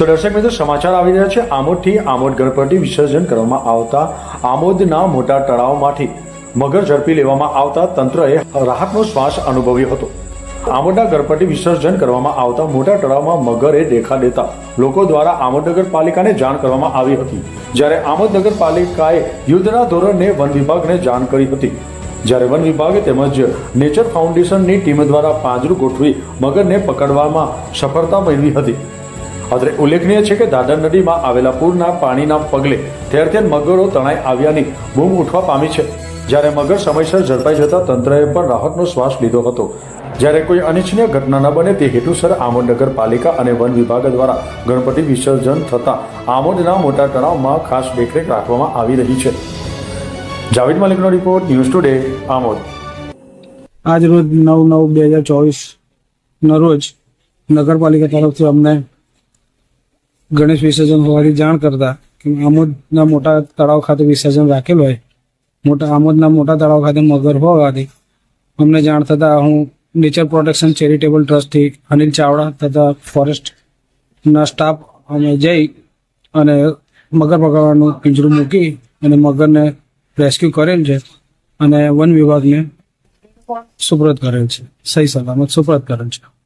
તો દર્શક મિત્રો, સમાચાર આવી રહ્યા છે. આમોદથી આમોદ ગણપતિ વિસર્જન કરવામાં આવતા આમોદના મોટા તળાવમાંથી મગર ઝડપી લેવામાં આવતા તંત્રએ રાહતનો શ્વાસ અનુભવ્યો હતો. આમોદના ગણપતિ વિસર્જન કરવામાં આવતા મોટા તળાવમાં મગરે દેખા દેતા લોકો દ્વારા આમોદ નગરપાલિકાને જાણ કરવામાં આવી હતી. જ્યારે આમોદ નગરપાલિકાએ યુદ્ધના ધોરણે વન વિભાગને જાણ કરી હતી. જ્યારે વન વિભાગ તેમજ નેચર ફાઉન્ડેશનની ટીમ દ્વારા પાંજરું ગોઠવી મગરને પકડવામાં સફળતા મેળવી હતી. અત્રે ઉલ્લેખનીય છે કે દાદર નદીમાં આવેલા પૂરના પાણીના પગલે ઠેર ઠેર મગરો તણાઈ આવ્યાની બૂમ ઉઠવા પામી છે. જ્યારે મગર સમયસર ઝડપાઈ જતા તંત્રએ પણ રાહતનો શ્વાસ લીધો હતો. જ્યારે કોઈ અનિચ્છનીય ઘટના ન બને તે હેતુસર આમોદ નગરપાલિકા અને વન વિભાગ દ્વારા ગણપતિ વિસર્જન થતા આમોદના મોટા તળાવમાં ખાસ દેખરેખ રાખવામાં આવી રહી છે. જાવેદ મલિકનો રિપોર્ટ ન્યૂઝ ટુડે, આમોદ. આજ રોજ નવ નવ બે હજાર ચોવીસના રોજ નગરપાલિકા તરફથી અમને ગણેશ વિસર્જન હોવાની જાણ કરતા કે આમોદના મોટા તળાવ ખાતે વિસર્જન રાખેલું હોય. મોટા આમોદના મોટા તળાવ ખાતે મગર હોવાથી અમને જાણ થતાં હું નેચર પ્રોટેક્શન ચેરિટેબલ ટ્રસ્ટથી અનિલ ચાવડા તથા ફોરેસ્ટના સ્ટાફ અમે જઈ અને મગર પકડવાનું પિંજરું મૂકી અને મગરને રેસ્ક્યુ કરેલ છે અને વન વિભાગને સુપ્રત કરેલ છે. સહી સલામત સુપ્રત કરેલ છે.